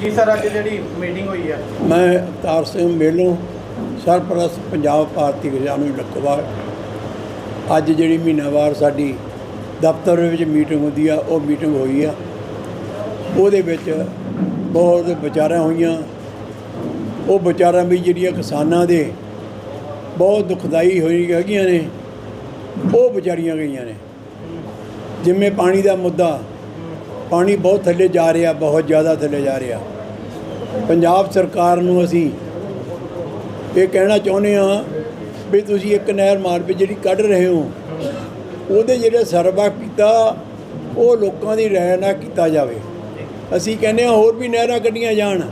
ਜੀ ਸਰ, ਅੱਜ ਜਿਹੜੀ ਮੀਟਿੰਗ ਹੋਈ ਹੈ ਮੈਂ ਅਵਤਾਰ ਸਿੰਘ ਮੇਲੋਂ ਸਰਪ੍ਰਸਤ ਪੰਜਾਬ ਭਾਰਤੀ ਕਿਸਾਨ ਲਖਵਾਰ ਅੱਜ ਜਿਹੜੀ ਮਹੀਨਾਵਾਰ ਸਾਡੀ ਦਫ਼ਤਰ ਵਿੱਚ ਮੀਟਿੰਗ ਹੁੰਦੀ ਆ, ਉਹ ਮੀਟਿੰਗ ਹੋਈ ਆ। ਉਹਦੇ ਵਿੱਚ ਬਹੁਤ ਵਿਚਾਰਾਂ ਹੋਈਆਂ। ਉਹ ਵਿਚਾਰਾਂ ਵੀ ਜਿਹੜੀਆਂ ਕਿਸਾਨਾਂ ਦੇ ਬਹੁਤ ਦੁਖਦਾਈ ਹੋਈ ਹੈਗੀਆਂ ਨੇ, ਉਹ ਵਿਚਾਰੀਆਂ ਗਈਆਂ ਨੇ। ਜਿਵੇਂ ਪਾਣੀ ਦਾ ਮੁੱਦਾ ਪਾਣੀ ਬਹੁਤ ਥੱਲੇ ਜਾ ਰਿਹਾ, ਬਹੁਤ ਜ਼ਿਆਦਾ ਥੱਲੇ ਜਾ ਰਿਹਾ। ਪੰਜਾਬ ਸਰਕਾਰ ਨੂੰ ਅਸੀਂ ਇਹ ਕਹਿਣਾ ਚਾਹੁੰਦੇ ਹਾਂ ਵੀ ਤੁਸੀਂ ਇੱਕ ਨਹਿਰ ਮਾਰਪੇ ਜਿਹੜੀ ਕੱਢ ਰਹੇ ਹੋ, ਉਹਦੇ ਜਿਹੜੇ ਸਰਵਾ ਕੀਤਾ, ਉਹ ਲੋਕਾਂ ਦੀ ਰਾਏ ਨਾਲ ਕੀਤਾ ਜਾਵੇ। ਅਸੀਂ ਕਹਿੰਦੇ ਹਾਂ ਹੋਰ ਵੀ ਨਹਿਰਾਂ ਕੱਢੀਆਂ ਜਾਣ।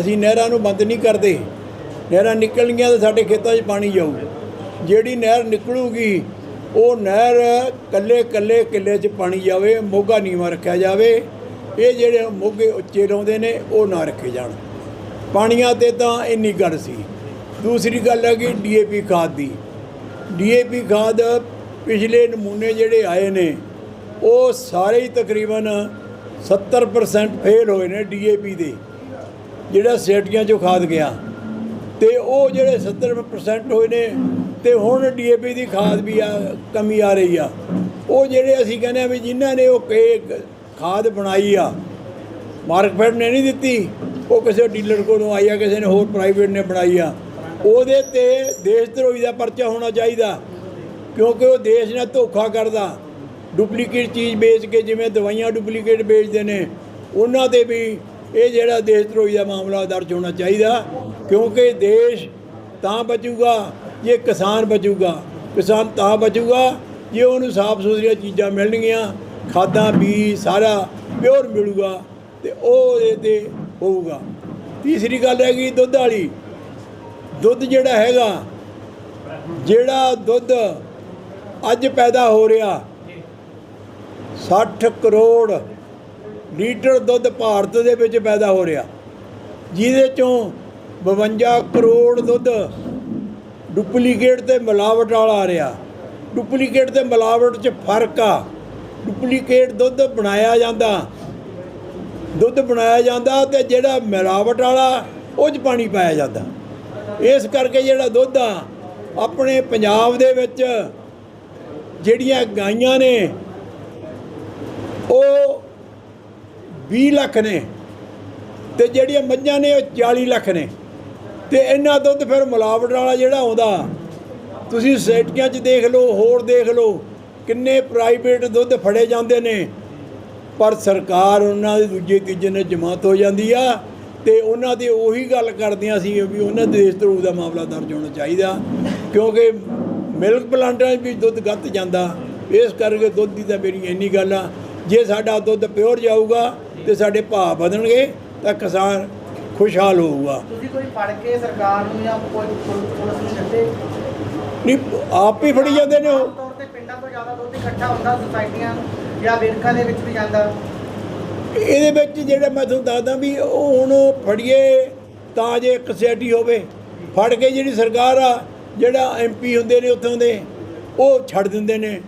ਅਸੀਂ ਨਹਿਰਾਂ ਨੂੰ ਬੰਦ ਨਹੀਂ ਕਰਦੇ। ਨਹਿਰਾਂ ਨਿਕਲਣਗੀਆਂ ਤਾਂ ਸਾਡੇ ਖੇਤਾਂ 'ਚ ਪਾਣੀ ਜਾਊ। ਜਿਹੜੀ ਨਹਿਰ ਨਿਕਲੂਗੀ ਉਹ ਨਹਿਰ ਕੱਲੇ ਕੱਲੇ ਕਿੱਲੇ 'ਚ ਪਾਣੀ ਜਾਵੇ, ਮੋਗਾ ਨੀਵਾਂ ਰੱਖਿਆ ਜਾਵੇ, ਇਹ ਜਿਹੜੇ ਮੋਗੇ ਉੱਚੇ ਲਾਉਂਦੇ ਨੇ, ਉਹ ਨਾ ਰੱਖੇ ਜਾਣ। ਪਾਣੀਆਂ ਤੇ ਤਾਂ ਇੰਨੀ ਗੱਲ ਸੀ। ਦੂਸਰੀ ਗੱਲ ਹੈ ਕਿ ਡੀਏਪੀ ਖਾਦ ਦੀ। ਡੀਏਪੀ ਖਾਦ ਪਿਛਲੇ ਨਮੂਨੇ ਜਿਹੜੇ ਆਏ ਨੇ, ਉਹ ਸਾਰੇ ਹੀ ਤਕਰੀਬਨ 70% ਫੇਲ ਹੋਏ ਨੇ ਡੀਏਪੀ ਦੇ, ਜਿਹੜਾ ਸੇਟੀਆਂ ਚੋਂ ਖਾਦ ਗਿਆ। ਤੇ ਉਹ ਜਿਹੜੇ 70% ਹੋਏ ਨੇ ਤੇ ਹੁਣ ਡੀਏਪੀ ਦੀ ਖਾਦ ਵੀ ਆ, ਕਮੀ ਆ ਰਹੀ ਆ। ਉਹ ਜਿਹੜੇ ਅਸੀਂ ਕਹਿੰਦੇ ਆ ਵੀ ਜਿਨ੍ਹਾਂ ਨੇ ਉਹ ਕੇ ਖਾਦ ਬਣਾਈ ਆ ਮਾਰਕਫੈਡ ਨੇ ਨਹੀਂ ਦਿੱਤੀ, ਉਹ ਕਿਸੇ ਡੀਲਰ ਕੋਲੋਂ ਆਈ ਆ, ਕਿਸੇ ਨੇ ਹੋਰ ਪ੍ਰਾਈਵੇਟ ਨੇ ਬਣਾਈ ਆ। ਉਹਦੇ ਤੇ ਦੇਸ਼ ਧਰੋਹੀ ਦਾ ਪਰਚਾ ਹੋਣਾ ਚਾਹੀਦਾ, ਕਿਉਂਕਿ ਉਹ ਦੇਸ਼ ਨਾਲ ਧੋਖਾ ਕਰਦਾ। ਡੁਪਲੀਕੇਟ ਚੀਜ਼ ਵੇਚ ਕੇ ਜਿਵੇਂ ਦਵਾਈਆਂ ਡੁਪਲੀਕੇਟ ਵੇਚਦੇ ਨੇ, ਉਹਨਾਂ ਤੇ ਵੀ ਇਹ ਜਿਹੜਾ ਦੇਸ਼ ਧਰੋਹੀ ਦਾ ਮਾਮਲਾ ਦਰਜ ਹੋਣਾ ਚਾਹੀਦਾ, ਕਿਉਂਕਿ ਦੇਸ਼ ਤਾਂ ਬਚੂਗਾ ਜੇ ਕਿਸਾਨ ਬਚੂਗਾ, ਕਿਸਾਨ ਤਾਂ ਬਚੂਗਾ, ਜੇ ਉਹਨੂੰ ਸਾਫ਼ ਸੁਥਰੀਆਂ ਚੀਜ਼ਾਂ ਮਿਲਣਗੀਆਂ, ਖਾਦਾਂ, ਬੀਜ ਸਾਰਾ ਪਿਓਰ ਮਿਲੂਗਾ ਤੇ ਉਹ ਇਹ ਤੇ ਹੋਊਗਾ। ਤੀਸਰੀ ਗੱਲ ਹੈਗੀ ਦੁੱਧ ਵਾਲੀ। ਦੁੱਧ ਜਿਹੜਾ ਹੈਗਾ, ਜਿਹੜਾ ਦੁੱਧ ਅੱਜ ਪੈਦਾ ਹੋ ਰਿਹਾ 60 ਕਰੋੜ ਲੀਟਰ ਦੁੱਧ ਭਾਰਤ ਦੇ ਵਿੱਚ ਪੈਦਾ ਹੋ ਰਿਹਾ। ਜਿਹਦੇ ਚੋਂ 52 ਕਰੋੜ ਦੁੱਧ ਡੁਪਲੀਕੇਟ ਤੇ ਮਿਲਾਵਟ ਵਾਲਾ ਆ ਰਿਹਾ। ਡੁਪਲੀਕੇਟ ਤੇ ਮਿਲਾਵਟ 'ਚ ਫ਼ਰਕ ਆ। ਡੁਪਲੀਕੇਟ ਦੁੱਧ ਬਣਾਇਆ ਜਾਂਦਾ। ਦੁੱਧ ਬਣਾਇਆ ਜਾਂਦਾ ਤੇ ਜਿਹੜਾ ਮਿਲਾਵਟ ਵਾਲਾ, ਉਹ 'ਚ ਪਾਣੀ ਪਾਇਆ ਜਾਂਦਾ। ਇਸ ਕਰਕੇ ਜਿਹੜਾ ਦੁੱਧ ਆ, ਆਪਣੇ ਪੰਜਾਬ ਦੇ ਵਿੱਚ ਜਿਹੜੀਆਂ ਗਾਈਆਂ ਨੇ, ਉਹ 20 ਲੱਖ ਨੇ ਤੇ ਜਿਹੜੀਆਂ ਮੱਝਾਂ ਨੇ, ਉਹ 40 ਲੱਖ ਨੇ। ਤੇ ਇੰਨਾ ਦੁੱਧ ਫਿਰ ਮਿਲਾਵਟ ਵਾਲਾ ਜਿਹੜਾ ਆਉਂਦਾ। ਤੁਸੀਂ ਸੈਟੀਆਂ 'ਚ ਦੇਖ ਲਓ, ਹੋਰ ਦੇਖ ਲਓ, ਕਿੰਨੇ ਪ੍ਰਾਈਵੇਟ ਦੁੱਧ ਫੜੇ ਜਾਂਦੇ ਨੇ। ਪਰ ਸਰਕਾਰ ਉਹਨਾਂ ਦੇ ਦੂਜੇ ਤੀਜੇ ਨੇ ਜਮਾਤ ਹੋ ਜਾਂਦੀ ਆ ਤੇ ਉਹਨਾਂ ਦੀ ਉਹੀ ਗੱਲ ਕਰਦੀਆਂ ਸੀ ਵੀ ਉਹਨਾਂ ਦੇ ਦੇਸ਼ ਧਰੂ ਦਾ ਮਾਮਲਾ ਦਰਜ ਹੋਣਾ ਚਾਹੀਦਾ। ਕਿਉਂਕਿ ਮਿਲਕ ਪਲਾਂਟਾਂ 'ਚ ਵੀ ਦੁੱਧ ਗੱਤ ਜਾਂਦਾ। ਇਸ ਕਰਕੇ ਦੁੱਧ ਦੀ ਤਾਂ ਮੇਰੀ ਇੰਨੀ ਗੱਲ ਆ, ਜੇ ਸਾਡਾ ਦੁੱਧ ਪਿਓਰ ਜਾਊਗਾ ਤੇ ਸਾਡੇ ਭਾਅ ਵਧਣਗੇ ਤਾਂ ਕਿਸਾਨ ਖੁਸ਼ਹਾਲ ਹੋਊਗਾ। ਤੁਸੀਂ ਕੋਈ ਫੜ ਕੇ ਸਰਕਾਰ ਨੂੰ ਜਾਂ ਕੋਈ ਪੁਲ- ਪੁਲਿਸ ਨੂੰ ਦਿੱਤੇ? ਨਹੀਂ ਆਪ ਹੀ ਫੜੀ ਜਾਂਦੇ ਨੇ ਉਹ। ਤੌਰ ਤੇ ਪਿੰਡਾਂ ਤੋਂ ਜ਼ਿਆਦਾ ਦੁੱਧ ਇਕੱਠਾ ਹੁੰਦਾ ਸੁਸਾਇਟੀਆਂ ਜਾਂ ਵਿਰਕਾਂ ਦੇ ਵਿੱਚ ਵੀ ਜਾਂਦਾ। ਇਹਦੇ ਵਿੱਚ ਜਿਹੜਾ ਮੈਂ ਤੁਹਾਨੂੰ ਦੱਸਦਾ ਵੀ ਉਹ ਹੁਣ ਫੜੀਏ ਤਾਂ ਜੇ ਇੱਕ ਸੋਸਾਇਟੀ ਹੋਵੇ ਫੜ ਕੇ ਜਿਹੜੀ ਸਰਕਾਰ ਆ ਜਿਹੜਾ ਐਮਪੀ ਹੁੰਦੇ ਨੇ ਉੱਥੋਂ ਦੇ ਉਹ ਛੱਡ ਦਿੰਦੇ ਨੇ।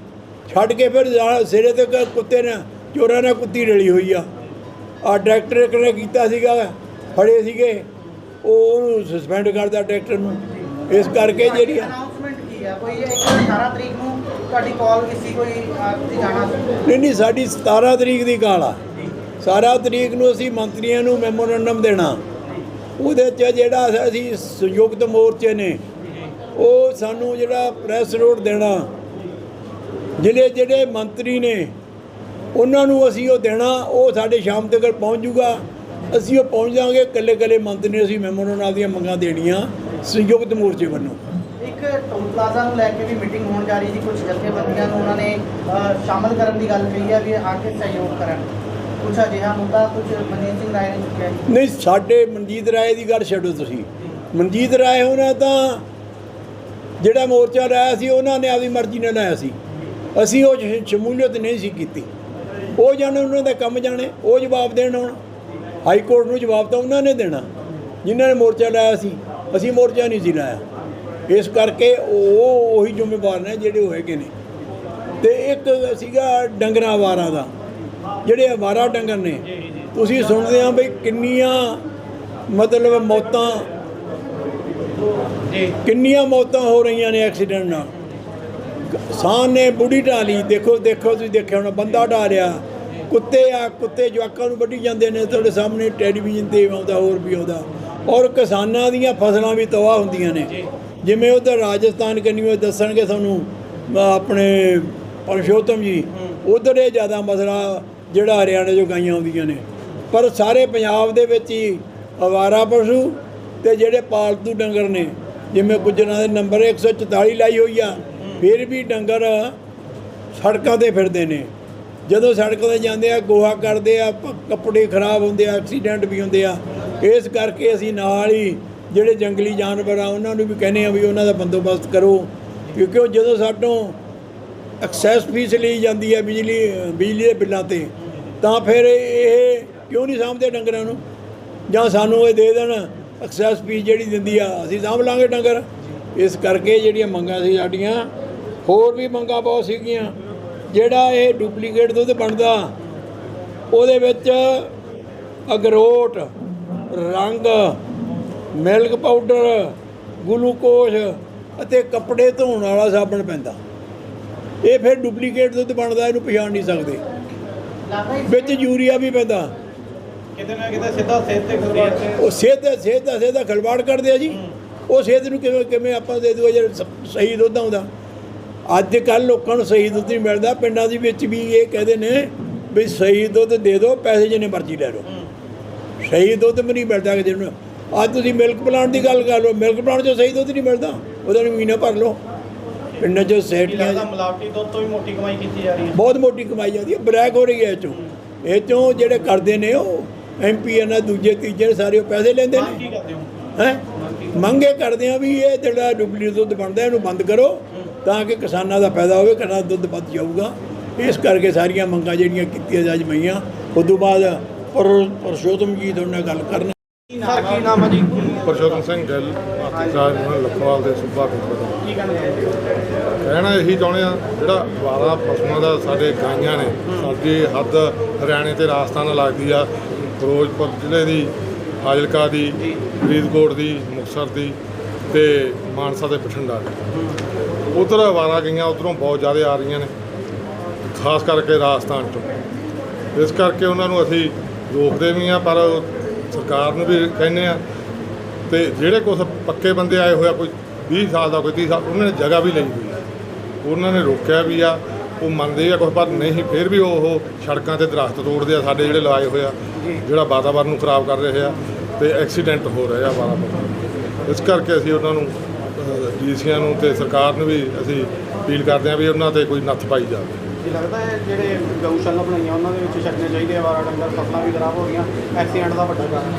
ਛੱਡ ਕੇ ਫਿਰ ਸਿਰੇ ਤੇ ਕੁੱਤੇ ਨੇ ਚੋਰਾਂ ਨੇ ਕੁੱਤੀ ਰਲੀ ਹੋਈ ਆ। ਆ ਡਾਇਰੈਕਟਰ ਨੇ ਕੀਤਾ ਸੀਗਾ ਫੜੇ ਸੀਗੇ ਉਹ ਉਹਨੂੰ ਸਸਪੈਂਡ ਕਰਦਾ ਡਾਇਰੈਕਟਰ ਨੂੰ। ਇਸ ਕਰਕੇ ਜਿਹੜੀ ਆ ਅਨਾਉਂਸਮੈਂਟ ਕੀ ਹੈ ਕੋਈ ਇੱਕ 18 ਤਰੀਕ ਨੂੰ ਤੁਹਾਡੀ ਕਾਲ ਕੀਤੀ ਕੋਈ ਤੁਸੀਂ ਜਾਣਾ ਨਹੀਂ ਨਹੀਂ ਸਾਡੀ 17 ਤਰੀਕ ਦੀ ਕਾਲ ਆ। 17 ਤਰੀਕ ਨੂੰ ਅਸੀਂ ਮੰਤਰੀਆਂ ਨੂੰ ਮੈਮੋਰੰਡਮ ਦੇਣਾ। ਉਹਦੇ 'ਚ ਜਿਹੜਾ ਅਸੀਂ ਸੰਯੁਕਤ ਮੋਰਚੇ ਨੇ ਉਹ ਸਾਨੂੰ ਜਿਹੜਾ ਪ੍ਰੈਸ ਨੋਟ ਦੇਣਾ। ਜਿਹੜੇ ਜਿਹੜੇ ਮੰਤਰੀ ਨੇ ਉਹਨਾਂ ਨੂੰ ਅਸੀਂ ਉਹ ਦੇਣਾ ਉਹ ਸਾਡੇ ਸ਼ਾਮ ਤੱਕ ਪਹੁੰਚ ਜੂਗਾ। ਅਸੀਂ ਉਹ ਪਹੁੰਚ ਜਾਵਾਂਗੇ ਇਕੱਲੇ ਇਕੱਲੇ ਮੰਤਰੀ ਨੇ ਅਸੀਂ ਮੈਮੋਰੰਡਮ ਦੀਆਂ ਮੰਗਾਂ ਦੇਣੀਆਂ ਸੰਯੁਕਤ ਮੋਰਚੇ ਵੱਲੋਂ। ਇੱਕ ਟੋਲ ਪਲਾਜ਼ਾ ਨੂੰ ਲੈ ਕੇ ਵੀ ਮੀਟਿੰਗ ਹੋਣ ਜਾ ਰਹੀ ਜੀ ਕੁਝ ਜਥੇਬੰਦੀਆਂ ਨੂੰ ਉਹਨਾਂ ਨੇ ਸ਼ਾਮਲ ਕਰਨ ਦੀ ਗੱਲ ਕਹੀ ਹੈ ਵੀ ਆ ਕੇ ਸਹਿਯੋਗ ਕਰਨ। ਕੁਝ ਅਜਿਹਾ ਮੁੱਦਾ ਕੁਝ ਮਨਜੀਤ ਸਿੰਘ ਰਾਏ ਨੇ ਚੁੱਕਿਆ ਨਹੀਂ ਸਾਡੇ ਮਨਜੀਤ ਰਾਏ ਦੀ ਗੱਲ ਛੱਡੋ ਤੁਸੀਂ। ਮਨਜੀਤ ਰਾਏ ਉਹਨਾਂ ਤਾਂ ਜਿਹੜਾ ਮੋਰਚਾ ਲਾਇਆ ਸੀ ਉਹਨਾਂ ਨੇ ਆਪਦੀ ਮਰਜ਼ੀ ਨਾਲ ਲਾਇਆ ਸੀ। ਅਸੀਂ ਉਹ ਸ਼ਮੂਲੀਅਤ ਨਹੀਂ ਸੀ ਕੀਤੀ। ਉਹ ਜਾਣੇ ਉਹਨਾਂ ਦਾ ਕੰਮ ਜਾਣੇ ਉਹ ਜਵਾਬ ਦੇਣ ਹੁਣ ਹਾਈ ਕੋਰਟ ਨੂੰ ਜਵਾਬ ਤਾਂ ਉਹਨਾਂ ਨੇ ਦੇਣਾ, ਜਿਨ੍ਹਾਂ ਨੇ ਮੋਰਚਾ ਲਾਇਆ ਸੀ। ਅਸੀਂ ਮੋਰਚਾ ਨਹੀਂ ਸੀ ਲਾਇਆ। ਇਸ ਕਰਕੇ ਉਹ ਉਹੀ ਜ਼ਿੰਮੇਵਾਰ ਨੇ ਜਿਹੜੇ ਉਹ ਹੈਗੇ ਨੇ। ਤੇ ਇੱਕ ਸੀਗਾ ਡੰਗਰਾਂ ਵਾਰਾਂ ਦਾ। ਜਿਹੜੇ ਅਵਾਰਾ ਡੰਗਰ ਨੇ, ਤੁਸੀਂ ਸੁਣਦੇ ਆ ਬਈ ਕਿੰਨੀਆਂ ਮਤਲਬ ਮੌਤਾਂ, ਕਿੰਨੀਆਂ ਮੌਤਾਂ ਹੋ ਰਹੀਆਂ ਨੇ ਐਕਸੀਡੈਂਟ ਨਾਲ। ਕਿਸਾਨ ਨੇ ਬੁੜੀ ਢਾਲੀ ਦੇਖੋ ਦੇਖੋ ਤੁਸੀਂ ਦੇਖਿਆ ਹੋਣਾ, ਬੰਦਾ ਢਾਲਿਆ ਕੁੱਤੇ ਆ ਕੁੱਤੇ ਜਵਾਕਾਂ ਨੂੰ ਵੱਢੀ ਜਾਂਦੇ ਨੇ ਤੁਹਾਡੇ ਸਾਹਮਣੇ ਟੈਲੀਵਿਜ਼ਨ ਤੇ ਆਉਂਦਾ ਹੋਰ ਵੀ ਆਉਂਦਾ। ਔਰ ਕਿਸਾਨਾਂ ਦੀਆਂ ਫਸਲਾਂ ਵੀ ਤਬਾਹ ਹੁੰਦੀਆਂ ਨੇ। ਜਿਵੇਂ ਉਧਰ ਰਾਜਸਥਾਨ ਕੰਨੀ ਉਹ ਦੱਸਣਗੇ ਤੁਹਾਨੂੰ ਆਪਣੇ ਪਰਸ਼ੋਤਮ ਜੀ ਉਧਰ ਇਹ ਜ਼ਿਆਦਾ ਮਸਲਾ ਜਿਹੜਾ ਹਰਿਆਣੇ 'ਚੋਂ ਗਾਈਆਂ ਆਉਂਦੀਆਂ ਨੇ। ਪਰ ਸਾਰੇ ਪੰਜਾਬ ਦੇ ਵਿੱਚ ਹੀ ਅਵਾਰਾ ਪਸ਼ੂ ਤੇ ਜਿਹੜੇ ਪਾਲਤੂ ਡੰਗਰ ਨੇ ਜਿਵੇਂ ਗੁੱਜਰਾਂ ਦੇ ਨੰਬਰ 144 ਲਾਈ ਹੋਈ ਆ ਫਿਰ ਵੀ ਡੰਗਰ ਸੜਕਾਂ ਤੇ ਫਿਰਦੇ ਨੇ। ਜਦੋਂ ਸੜਕ ਤੇ ਜਾਂਦੇ ਆ, ਗੋਹਾ ਕਰਦੇ ਆ, ਪ- ਕੱਪੜੇ ਖਰਾਬ ਹੁੰਦੇ ਆ, ਐਕਸੀਡੈਂਟ ਵੀ ਹੁੰਦੇ ਆ। ਇਸ ਕਰਕੇ ਅਸੀਂ ਨਾਲ ਹੀ ਜਿਹੜੇ ਜੰਗਲੀ ਜਾਨਵਰ ਆ, ਉਹਨਾਂ ਨੂੰ ਵੀ ਕਹਿੰਦੇ ਆ ਵੀ ਉਹਨਾਂ ਦਾ ਬੰਦੋਬਸਤ ਕਰੋ। ਕਿਉਂਕਿ ਉਹ ਜਦੋਂ ਸਾਡੋਂ ਐਕਸੈਸ ਫੀਸ ਲਈ ਜਾਂਦੀ ਹੈ ਬਿਜਲੀ ਬਿਜਲੀ ਦੇ ਬਿੱਲਾਂ ਤੇ, ਤਾਂ ਫਿਰ ਇਹ ਕਿਉਂ ਨਹੀਂ ਸਾਂਭਦੇ ਡੰਗਰਾਂ ਨੂੰ? ਜਾਂ ਸਾਨੂੰ ਇਹ ਦੇ ਦੇਣ ਐਕਸੈਸ ਫੀਸ ਜਿਹੜੀ ਦਿੰਦੀ ਆ, ਅਸੀਂ ਸਾਂਭ ਲਾਂਗੇ ਡੰਗਰ। ਇਸ ਕਰਕੇ ਜਿਹੜੀਆਂ ਮੰਗਾਂ ਸੀ ਸਾਡੀਆਂ, ਹੋਰ ਵੀ ਮੰਗਾਂ ਬਹੁਤ ਸੀਗੀਆਂ। ਜਿਹੜਾ ਇਹ ਡੁਪਲੀਕੇਟ ਦੁੱਧ ਬਣਦਾ ਉਹਦੇ ਵਿੱਚ ਅਗਰੋਟ ਰੰਗ ਮਿਲਕ ਪਾਊਡਰ ਗਲੂਕੋਜ਼ ਅਤੇ ਕੱਪੜੇ ਧੋਣ ਵਾਲਾ ਸਾਬਣ ਪੈਂਦਾ। ਇਹ ਫਿਰ ਡੁਪਲੀਕੇਟ ਦੁੱਧ ਬਣਦਾ ਇਹਨੂੰ ਪਛਾਣ ਨਹੀਂ ਸਕਦੇ। ਵਿੱਚ ਯੂਰੀਆ ਵੀ ਪੈਂਦਾ। ਕਿਤੇ ਨਾ ਕਿਤੇ ਸਿੱਧਾ ਸਿਹਤ ਤੇ ਖਿਲਵਾੜ ਉਹ ਸਿਹਤ ਦਾ ਸਿਹਤ ਦਾ ਸਿਹਤ ਦਾ ਖਿਲਵਾੜ ਕਰਦੇ ਆ ਜੀ। ਉਹ ਸਿਹਤ ਨੂੰ ਕਿਵੇਂ ਕਿਵੇਂ ਆਪਾਂ ਦੇ ਦੂਆ ਜੇ ਸਹੀ ਦੁੱਧ ਆਉਂਦਾ। ਅੱਜ ਕੱਲ ਲੋਕਾਂ ਨੂੰ ਸਹੀ ਦੁੱਧ ਨਹੀਂ ਮਿਲਦਾ ਪਿੰਡਾਂ ਦੇ ਵਿੱਚ ਵੀ ਇਹ ਕਹਿੰਦੇ ਨੇ ਵੀ ਸਹੀ ਦੁੱਧ ਦੇ ਦਿਓ ਪੈਸੇ ਜਿੰਨੇ ਮਰਜ਼ੀ ਲੈ ਲਓ। ਸਹੀ ਦੁੱਧ ਵੀ ਨਹੀਂ ਮਿਲਦਾ ਕਿਸੇ ਨੂੰ। ਅੱਜ ਤੁਸੀਂ ਮਿਲਕ ਪਲਾਂਟ ਦੀ ਗੱਲ ਕਰ ਲਓ ਮਿਲਕ ਪਲਾਂਟ 'ਚੋਂ ਸਹੀ ਦੁੱਧ ਨਹੀਂ ਮਿਲਦਾ ਉਹਦਾ ਨੂੰ ਮਹੀਨਾ ਭਰ ਲਓ। ਪਿੰਡਾਂ 'ਚ ਸੈਟੀਆਂ ਲੱਗਦਾ ਮਿਲਾਵਟੀ ਦੁੱਧ ਤੋਂ ਵੀ ਮੋਟੀ ਕਮਾਈ ਕੀਤੀ ਜਾ ਰਹੀ ਹੈ। ਬਹੁਤ ਮੋਟੀ ਕਮਾਈ ਜਾਂਦੀ ਹੈ ਬਲੈਕ ਹੋ ਰਹੀ ਹੈ ਇਹ ਚੋਂ। ਇਹ ਚੋਂ ਜਿਹੜੇ ਕਰਦੇ ਨੇ ਉਹ ਐਮਪੀ ਇਹਨਾਂ ਦੂਜੇ ਤੀਜੇ ਸਾਰੇ ਉਹ ਪੈਸੇ ਲੈਂਦੇ ਮੰਗ ਕੀ ਨੇ ਕਰਦੇ ਹੋ? ਹੈ? ਮੰਗੇ ਕਰਦੇ ਆ ਵੀ ਇਹ ਜਿਹੜਾ ਡੁਪਲੀਕੇਟ ਦੁੱਧ ਬਣਦਾ ਇਹਨੂੰ ਬੰਦ ਕਰੋ। ਤਾਂ ਕਿ ਕਿਸਾਨਾਂ ਦਾ ਫਾਇਦਾ ਹੋਵੇ ਕਿਸਾਨਾਂ ਦਾ ਦੁੱਧ ਵੱਧ ਜਾਊਗਾ। ਇਸ ਕਰਕੇ ਸਾਰੀਆਂ ਮੰਗਾਂ ਜਿਹੜੀਆਂ ਕੀਤੀਆਂ ਜਾ ਜਮਈਆਂ ਉਸ ਤੋਂ ਬਾਅਦ ਪਰ ਪਰਸ਼ੋਤਮ ਜੀ ਤੁਹਾਡੇ ਨਾਲ ਗੱਲ ਕਰਨ। ਸਰ ਕੀ ਨਾਮ ਹੈ ਜੀ? ਪਰਸ਼ੋਤਮ ਸਿੰਘ ਗਿੱਲ ਰਾਜ ਮੋਹਨ ਲਖਵਾਲ ਦੇ ਕੇਂਦਰ ਕੀ ਕਹਿਣਾ ਇਹੀ ਚਾਹੁੰਦੇ ਆ ਜਿਹੜਾ ਵਾਰਾ ਪਸ਼ੂਆਂ ਦਾ ਸਾਡੇ ਗਾਈਆਂ ਨੇ ਸਾਡੀ ਹੱਦ ਹਰਿਆਣੇ ਤੇ ਰਾਜਸਥਾਨ ਲੱਗਦੀ ਆ ਫਿਰੋਜ਼ਪੁਰ ਜ਼ਿਲ੍ਹੇ ਦੀ ਫਾਜ਼ਿਲਕਾ ਦੀ ਫਰੀਦਕੋਟ ਦੀ ਮੁਕਤਸਰ ਦੀ ਤੇ ਮਾਨਸਾ ਤੇ ਬਠਿੰਡਾ ਦੀ। ਉਧਰ ਵਾਰਾ ਗਈਆਂ, ਉਧਰੋਂ ਬਹੁਤ ਜ਼ਿਆਦਾ ਆ ਰਹੀਆਂ ਨੇ, ਖਾਸ ਕਰਕੇ ਰਾਜਸਥਾਨ ਤੋਂ ਇਸ ਕਰਕੇ ਉਹਨਾਂ ਨੂੰ ਅਸੀਂ ਰੋਕਦੇ ਵੀ ਆ ਪਰ ਸਰਕਾਰ ਨੂੰ ਵੀ ਕਹਿੰਦੇ ਆ ਤੇ ਜਿਹੜੇ ਕੁਝ ਪੱਕੇ ਬੰਦੇ ਆਏ ਹੋਇਆ ਕੋਈ 20 ਸਾਲ ਦਾ, ਕੋਈ 30 ਸਾਲ, ਉਹਨਾਂ ਨੇ ਜਗ੍ਹਾ ਵੀ ਲਈ ਹੋਈ ਆ। ਉਹਨਾਂ ਨੇ ਰੋਕਿਆ ਵੀ ਆ, ਉਹ ਮੰਨਦੇ ਆ ਕੁਝ ਪਰ ਨਹੀਂ, ਫਿਰ ਵੀ ਉਹ ਸੜਕਾਂ ਤੇ ਦਰਖਤ ਤੋੜਦੇ ਆ, ਸਾਡੇ ਜਿਹੜੇ ਲਾਏ ਹੋਏ ਆ, ਜਿਹੜਾ ਵਾਤਾਵਰਨ ਨੂੰ ਖਰਾਬ ਕਰ ਰਹੇ ਆ ਤੇ ਐਕਸੀਡੈਂਟ ਹੋ ਰਹੇ ਆ ਵਾਰਾ ਇਸ ਕਰਕੇ ਅਸੀਂ ਉਹਨਾਂ ਨੂੰ ਡੀਸੀਆਂ ਨੂੰ ਤੇ ਸਰਕਾਰ ਨੂੰ ਵੀ ਅਸੀਂ ਅਪੀਲ ਕਰਦੇ ਆ ਵੀ ਉਹਨਾਂ ਤੇ ਕੋਈ ਨੱਥ ਪਾਈ ਜਾਵੇ। ਕੀ ਲੱਗਦਾ ਹੈ ਜਿਹੜੇ ਗਊਸ਼ਾਲਾ ਬਣਾਈਆਂ ਉਹਨਾਂ ਦੇ ਵਿੱਚ ਛੱਡਣੇ ਚਾਹੀਦੇ ਆ ਵਾਰਾ ਡੰਗਰ ਫਸਲਾਂ ਵੀ ਖਰਾਬ ਹੋ ਰਹੀਆਂ ਐਕਸੀਡੈਂਟ ਦਾ ਵੱਡਾ ਕਾਰਨ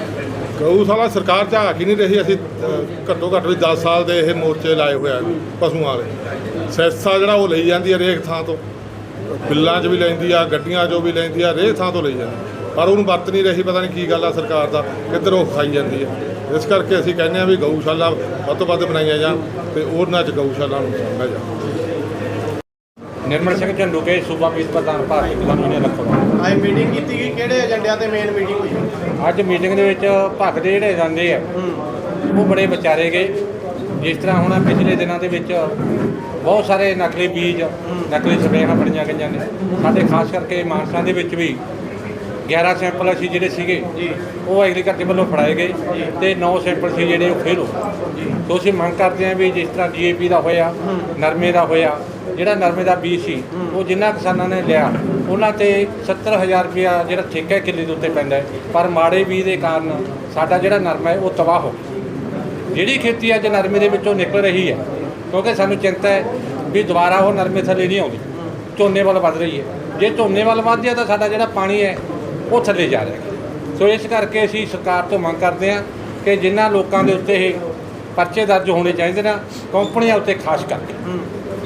ਗਊਸ਼ਾਲਾ ਸਰਕਾਰ ਝਾਕ ਹੀ ਨਹੀਂ ਰਹੀ ਅਸੀਂ ਘੱਟੋ ਘੱਟ ਵੀ 10 ਸਾਲ ਦੇ ਇਹ ਮੋਰਚੇ ਲਾਏ ਹੋਏ ਆ ਪਸ਼ੂਆਂ ਵਾਲੇ। ਸੈਸਾ ਜਿਹੜਾ ਉਹ ਲਈ ਜਾਂਦੀ ਹੈ ਰੇਖ ਥਾਂ ਤੋਂ ਬਿੱਲਾਂ 'ਚ ਵੀ ਲੈਂਦੀ ਆ ਗੱਡੀਆਂ 'ਚੋਂ ਵੀ ਲੈਂਦੀ ਆ ਰੇਖ ਥਾਂ ਤੋਂ ਲਈ ਜਾਂਦੀ ਪਰ ਉਹਨੂੰ ਵਰਤ ਨਹੀਂ ਰਹੀ ਪਤਾ ਨਹੀਂ ਕੀ ਗੱਲ ਆ ਸਰਕਾਰ ਦਾ ਕਿੱਧਰ ਉਹ ਖਾਈ ਜਾਂਦੀ ਹੈ ਇਸ ਕਰਕੇ ਅਸੀਂ ਕਹਿੰਦੇ ਆ ਵੀ ਗਊਸ਼ਾਲਾ ਵੱਧ ਤੋਂ ਵੱਧ ਬਣਾਈਆਂ ਜਾਣ ਤੇ ਉਹਨਾਂ 'ਚ ਗਊਸ਼ਾਲਾ ਨੂੰ ਸਾਂਭਿਆ ਜਾਵੇ। ਨਿਰਮਲ ਸਿੰਘ ਝੰਡੂਕੇ ਸੂਬਾ ਮੀਤ ਪ੍ਰਧਾਨ ਭਾਰਤੀ ਕਿਸਾਨ ਯੂਨੀਅਨ ਲਖਨਊ ਅੱਜ ਮੀਟਿੰਗ ਕੀਤੀ ਗਈ ਕਿਹੜੇ ਏਜੰਡਿਆਂ ਤੇ ਮੇਨ ਮੀਟਿੰਗ ਹੋਈ? ਅੱਜ ਮੀਟਿੰਗ ਦੇ ਵਿੱਚ ਭਗਤ ਜਿਹੜੇ ਜਾਂਦੇ ਆ ਉਹ ਬੜੇ ਵਿਚਾਰੇ ਗਏ। ਜਿਸ ਤਰ੍ਹਾਂ ਹੁਣ ਪਿਛਲੇ ਦਿਨਾਂ ਦੇ ਵਿੱਚ ਬਹੁਤ ਸਾਰੇ ਨਕਲੀ ਬੀਜ ਨਕਲੀ ਸਪਰੇਆਂ ਬਣੀਆਂ ਗਈਆਂ ਨੇ। ਸਾਡੇ ਖਾਸ ਕਰਕੇ ਮਾਨਸਾ ਦੇ ਵਿੱਚ ਵੀ 11 ਸੈਂਪਲ ਅਸੀਂ ਜਿਹੜੇ ਸੀਗੇ ਉਹ ਐਗਰੀਕਲਚਰ ਵੱਲੋਂ ਫੜਾਏ ਗਏ ਤੇ 9 ਸੈਂਪਲ ਸੀ ਜਿਹੜੇ ਉਹ ਫੇਲ ਹੋ ਗਏ। ਤੋਂ ਅਸੀਂ ਮੰਗ ਕਰਦੇ ਹਾਂ ਵੀ ਜਿਸ ਤਰ੍ਹਾਂ ਡੀਏਪੀ ਦਾ ਹੋਇਆ ਨਰਮੇ ਦਾ ਹੋਇਆ ਜਿਹੜਾ ਨਰਮੇ ਦਾ ਬੀਜ ਸੀ ਉਹ ਜਿੰਨਾ ਕਿਸਾਨਾਂ ਨੇ ਲਿਆ ਉਹਨਾਂ ਤੇ 70000 ਰੁਪਇਆ ਜਿਹੜਾ ਠੇਕਾ ਕਿੱਲੇ ਦੇ ਉੱਤੇ ਪੈਂਦਾ ਪਰ ਮਾੜੇ ਬੀਜ ਦੇ ਕਾਰਨ ਸਾਡਾ ਜਿਹੜਾ ਨਰਮਾ ਹੈ ਉਹ ਤਬਾਹ ਹੋ ਗਿਆ। ਜਿਹੜੀ ਖੇਤੀ ਅੱਜ ਨਰਮੇ ਦੇ ਵਿੱਚੋਂ ਨਿਕਲ ਰਹੀ ਹੈ ਕਿਉਂਕਿ ਸਾਨੂੰ ਚਿੰਤਾ ਹੈ ਵੀ ਦੁਬਾਰਾ ਉਹ ਨਰਮੇ ਥੱਲੇ ਨਹੀਂ ਆਉਂਦੀ। ਝੋਨੇ ਵੱਲ ਵੱਧ ਰਹੀ ਹੈ। ਜੇ ਝੋਨੇ ਵੱਲ ਵੱਧਦੀ ਹੈ ਤਾਂ ਸਾਡਾ ਜਿਹੜਾ ਪਾਣੀ ਹੈ ਉਹ ਥੱਲੇ ਜਾ ਰਿਹਾ ਹੈ। ਸੋ ਇਸ ਕਰਕੇ ਅਸੀਂ ਸਰਕਾਰ ਤੋਂ ਮੰਗ ਕਰਦੇ ਹਾਂ ਕਿ ਜਿਨ੍ਹਾਂ ਲੋਕਾਂ ਦੇ ਉੱਤੇ ਇਹ ਪਰਚੇ ਦਰਜ ਹੋਣੇ ਚਾਹੀਦੇ ਨਾ, ਕੰਪਨੀਆਂ ਉੱਤੇ ਖਾਸ ਕਰਕੇ।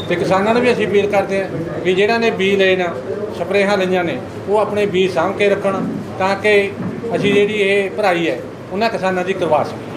ਤੇ ਕਿਸਾਨਾਂ ਨੂੰ ਵੀ ਅਸੀਂ ਅਪੀਲ ਕਰਦੇ ਹਾਂ ਵੀ ਜਿਹੜਾ ਨੇ ਬੀਜ ਲਏ ਨਾ, ਸਪਰੇਹਾਂ ਲਈਆਂ ਨੇ, ਉਹ ਆਪਣੇ ਬੀਜ ਸਾਂਭ ਕੇ ਰੱਖਣ ਤਾਂ ਕਿ ਅਸੀਂ ਜਿਹੜੀ ਇਹ ਭਰਾਈ ਹੈ, ਉਹਨਾਂ ਕਿਸਾਨਾਂ ਦੀ ਕਰਵਾ ਸਕੀਏ।